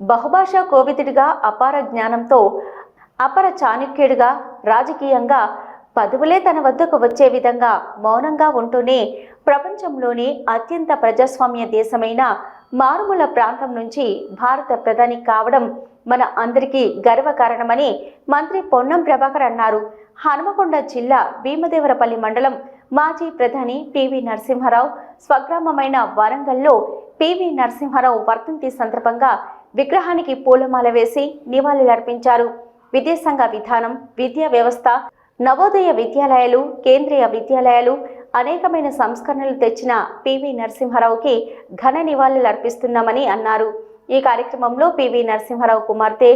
బహుభాషా కోవిదుడిగా అపార జ్ఞానంతో అపర చాణుక్యుడిగా రాజకీయంగా పదవులే తన వద్దకు వచ్చే విధంగా మౌనంగా ఉంటూనే ప్రపంచంలోనే అత్యంత ప్రజాస్వామ్య దేశమైన మారుమూల ప్రాంతం నుంచి భారత ప్రధాని కావడం మన అందరికీ గర్వకారణమని మంత్రి పొన్నం ప్రభాకర్ అన్నారు. హనుమకొండ జిల్లా భీమదేవరపల్లి మండలం మాజీ ప్రధాని పివి నరసింహారావు స్వగ్రామమైన వరంగల్లో పివి నరసింహారావు వర్ధంతి సందర్భంగా విగ్రహానికి పూలమాల వేసి నివాళులర్పించారు. విదేశాంగ విధానం విద్యా వ్యవస్థ నవోదయ విద్యాలయాలు కేంద్రీయ విద్యాలయాలు అనేకమైన సంస్కరణలు తెచ్చిన పివి నరసింహారావుకి ఘన నివాళులు అర్పిస్తున్నామని అన్నారు. ఈ కార్యక్రమంలో పివి నరసింహారావు కుమార్తె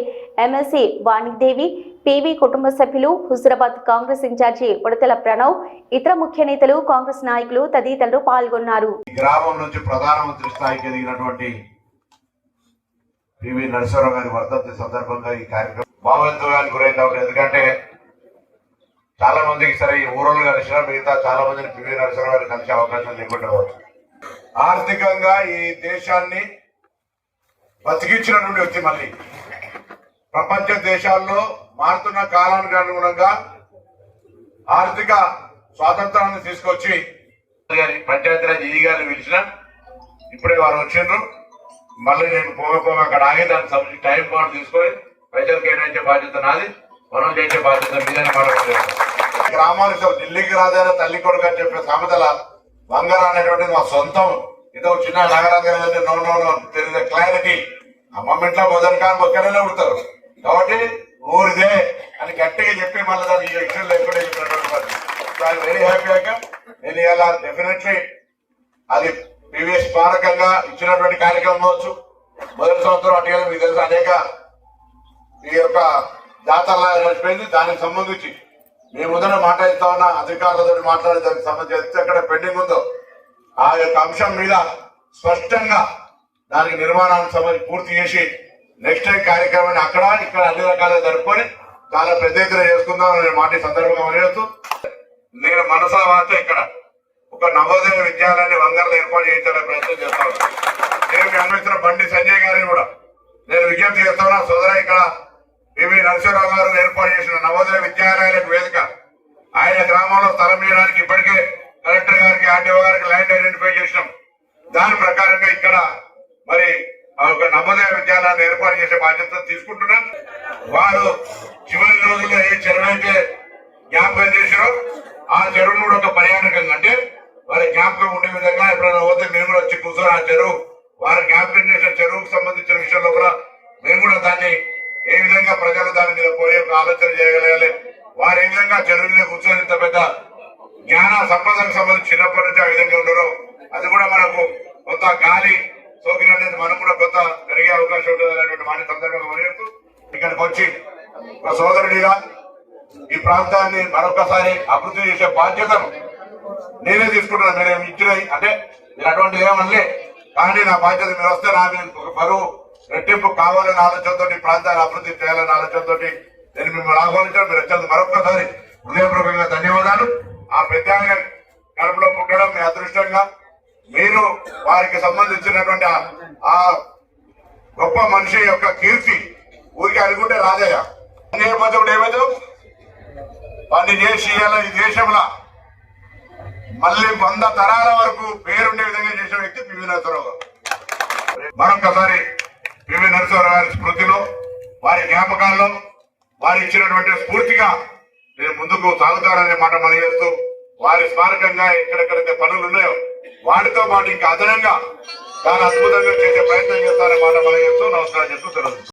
ఎమ్మెల్సీ వాణిదేవి పివి కుటుంబ సభ్యులు హుజరాబాద్ కాంగ్రెస్ ఇన్ఛార్జి ఉడతల ప్రణవ్ ఇతర ముఖ్య నేతలు కాంగ్రెస్ నాయకులు తదితరులు పాల్గొన్నారు. గ్రామం నుంచి ప్రధానమంత్రి స్థాయికి ఎదిగినటువంటి పివి నరసింహరావు గారి వర్ధంతి సందర్భంగా ఈ కార్యక్రమం భావోద్వేగానికి గురైంది ఎందుకంటే చాలా మందికి సరే ఈ ఊరలు కలిసిన మిగతా చాలా మందిని పివి నరసింహరావు గారిని కలిసే అవకాశం లేకుండా ఆర్థికంగా ఈ దేశాన్ని బతికించినటువంటి వచ్చి మళ్ళీ. ప్రపంచ దేశాల్లో మారుతున్న కాలానికి అనుగుణంగా ఆర్థిక స్వాతంత్రాన్ని తీసుకొచ్చి పంచాయతీరాజ్ ఈ గారిని పిలిచిన ఇప్పుడే వారు వచ్చిండ్రు. మళ్ళీ నేను పోగ పోగ అక్కడ ఆగి దానికి సంబంధించి టైం బాండ్ తీసుకొని పైసలు కేటాయించే బాధ్యత నాది మనం చేసే బాధ్యత మీదని మనం గ్రామానికి ఢిల్లీకి రాదైనా తల్లి కొడుకు అని చెప్పే సామెతల బంగారం అనేటువంటిది మా సొంతం. ఇదో చిన్న నగరానికి నో నో నో తెలియదు. క్లారిటీ ఆ ఇంట్లో లో మొదటి కానీ ఒక్కడనే ఉంటారు కాబట్టి ఊరిదే అని గట్టిగా చెప్పి మళ్ళీ దాన్ని ఈ ఎక్షన్ లేకుండా చెప్పినటువంటి వెరీ అయ్యాక నేను ఇలా డెఫినెట్లీ అది ప్రీవియస్ స్మారకంగా ఇచ్చినటువంటి కార్యక్రమం కావచ్చు. మొదటి సంవత్సరం అటు మీకు తెలుసు అనేక ఈ యొక్క జాతర నడిచిపోయింది దానికి సంబంధించి మీ ముందర మాట్లాడుతా ఉన్న అధికారులతో మాట్లాడే దానికి సంబంధించి ఎక్కడ పెండింగ్ ఉందో ఆ యొక్క అంశం మీద స్పష్టంగా దానికి నిర్మాణానికి సంబంధించి పూర్తి చేసి నెక్స్ట్ టైం కార్యక్రమాన్ని అక్కడ ఇక్కడ అన్ని రకాలుగా జరుపుకొని చాలా పెద్ద ఎత్తున చేసుకుందాం అనే మాట సందర్భంగా తెలియజేస్తూ నేను మనసా వార్త ఇక్కడ నవోదయ విద్యాలయాన్ని వంగర్లు ఏర్పాటు చేయించాలని ప్రయత్నం చేస్తాను. నేను మీ అన్వేషణ బండి సంజయ్ గారిని కూడా నేను విజ్ఞప్తి చేస్తున్నా సోదర ఇక్కడ పివి నరసింహరావు గారు ఏర్పాటు చేసిన నవోదయ విద్యాలయాలకు వేదిక. ఆయన గ్రామంలో స్థలం ఇవ్వడానికి ఇప్పటికే కలెక్టర్ గారికి ఆర్టీఓ గారికి ల్యాండ్ ఐడెంటిఫై చేసినాం. దాని ప్రకారంగా ఇక్కడ మరి ఆ ఒక నవోదయ విద్యాలయాన్ని ఏర్పాటు చేసే బాధ్యత తీసుకుంటున్నాం. వారు చివరి రోజుల్లో ఏ చెరువు అయితే జ్ఞాపకం చేశారో ఆ చెరువును కూడా ఒక పర్యాటకంగా అంటే వారి జ్ఞాపకం ఉండే విధంగా ఎప్పుడైనా పోతే మేము కూడా వచ్చి కూర్చొని ఆ చెరువు వారి జ్ఞాపకం చేసిన చెరువుకు సంబంధించిన విషయంలో కూడా మేము కూడా దాన్ని ఏ విధంగా ప్రజలు దాని మీద పోయే ఒక ఆలోచన చేయగలగాలి. వారు ఏ విధంగా చెరువు మీద కూర్చొని ఇంత పెద్ద జ్ఞాన సంపదకు సంబంధించి చిన్నప్పటి నుంచి ఆ విధంగా ఉండరు అది కూడా మనకు కొంత గాలి సోకినట్లయితే మనం కూడా కొంత పెరిగే అవకాశం ఉంటుంది అనేటువంటి మాట సందర్భంగా ఇక్కడికి వచ్చి ఒక సోదరుడిగా ఈ ప్రాంతాన్ని మరొకసారి అభివృద్ధి చేసే బాధ్యతను నేనే తీసుకుంటాను మీరు ఏమి ఇచ్చిన అంటే మీరు అటువంటి ఏమనలే. కానీ నా బాధ్యత మీరు వస్తే నా మీద ఒక బరువు రెట్టింపు కావాలనే ఆలోచనతో ప్రాంతాన్ని అభివృద్ధి చేయాలనే ఆలోచనతో నేను మిమ్మల్ని ఆహ్వానించాను. మీరు వచ్చేందుకు మరొకసారి హృదయపూర్వకంగా ధన్యవాదాలు. ఆ పెద్ద కడుపులో పుట్టడం మీ అదృష్టంగా మీరు వారికి సంబంధించినటువంటి ఆ- గొప్ప మనిషి యొక్క కీర్తి ఊరికి అనుకుంటే రాజయ్య నేపథ్యం ఏమైతే వాడిని చేసి ఇవాళ ఈ దేశంలో మళ్ళీ వంద తరాల వరకు పేరుండే విధంగా చేసిన వ్యక్తి పివి నరసింహరావు గారు. మరొకసారి పివి నరసింహరావు గారి స్మృతిలో వారి జ్ఞాపకాల్లో వారు ఇచ్చినటువంటి స్ఫూర్తిగా నేను ముందుకు సాగుతాననే మాట మనం చేస్తూ వారి స్మారకంగా ఎక్కడెక్కడైతే పనులు ఉన్నాయో వాటితో పాటు ఇంకా అదనంగా చాలా అద్భుతంగా చేసే ప్రయత్నం చేస్తారనే మాట మనం చేస్తూ నమస్కారం చేస్తూ తెలుస్తుంది